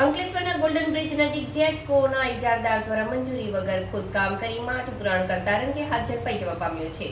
અંકલેશ્વરના golden bridge નજીક જેટકોના ઇજારદાર દ્વારા મંજૂરી વગર ખોદકામ કરી માઠ પુરાણ કરતા રંગે હાથ ઝડપાઈ જવા પામ્યો છે.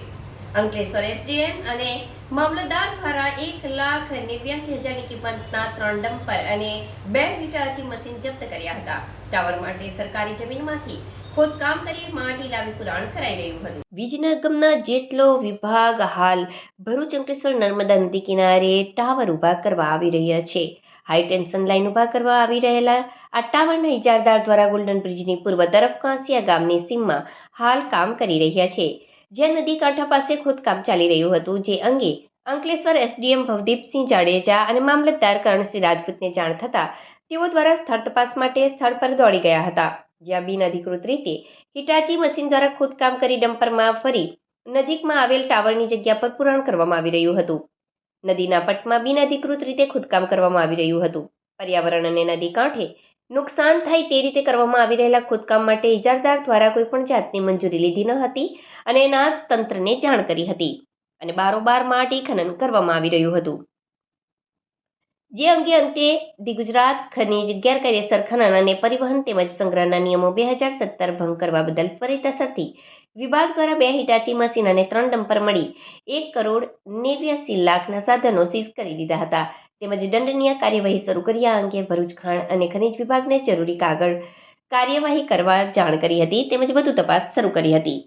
અંકલેશ્વર એસડીએમ અને મામલતદાર દ્વારા એક લાખ નેવ્યાસી હજારની કિંમતના ત્રણ ડમ્પર અને બે હિટાચી મશીન જપ્ત કર્યા હતા. ટાવર માટે સરકારી જમીનમાંથી ખોદકામ કરી માટી લાવી પુરાણ કરાઈ રહ્યું હતું. વીજ નિગમના જેટલો વિભાગ હાલ ભરૂચ અંકલેશ્વર નર્મદા નદી કિનારે ટાવર ઊભા કરવા આવી રહ્યા છે. હાઈ ટેન્શન લાઇન ઊભા કરવા આવી રહેલા આ ટાવરના ઇજારદાર દ્વારા ગોલ્ડન બ્રિજની પૂર્વ તરફ કાંસિયા ગામની સીમમાં હાલ કામ કરી રહ્યા છે. જ્યાં નદી કાંઠા પાસે ખોદકામ ચાલી રહ્યું હતું, જે અંગે અંકલેશ્વર એસડીએમ ભવદીપસિંહ જાડેજા અને મામલતદાર કરણસિંહ રાજપૂતને જાણ થતાં તેઓ દ્વારા સ્થળ તપાસ માટે સ્થળ પર દોડી ગયા હતા. જ્યાં બિનઅધિકૃત રીતે હિટાચી મશીન દ્વારા ખોદકામ કરી ડમ્પરમાં ફરી નજીકમાં આવેલ ટાવરની જગ્યા પર પુરાણ કરવામાં આવી રહ્યું હતું. નદીના પટમાં બિનઅધિકૃત રીતે ખોદકામ કરવામાં આવી રહ્યું હતું. પર્યાવરણ અને નદી કાંઠે નુકસાન થાય તે રીતે કરવામાં આવી રહેલા ખોદકામ માટે ઇજારદાર દ્વારા કોઈ પણ જાતની મંજૂરી લીધી ન હતી અને એના તંત્રને જાણ કરી હતી અને બારોબાર માટી ખનન કરવામાં આવી રહ્યું હતું. જે અંગે અંતે ધી ગુજરાત ખનીજ ગેરકાયદેસર ખનન અને પરિવહન તેમજ સંગ્રહના નિયમો બે હજાર સત્તર ભંગ કરવા બદલ ત્વરિત અસરથી વિભાગ દ્વારા બે હિટાચી મશીન અને ત્રણ ડમ્પર મળી એક કરોડ નેવ્યાસી લાખના સાધનો સીઝ કરી દીધા હતા. તેમજ દંડનીય કાર્યવાહી શરૂ કરી આ અંગે ભરૂચ ખાણ અને ખનીજ વિભાગને જરૂરી કાગળ કાર્યવાહી કરવા જાણ કરી હતી તેમજ વધુ તપાસ શરૂ કરી હતી.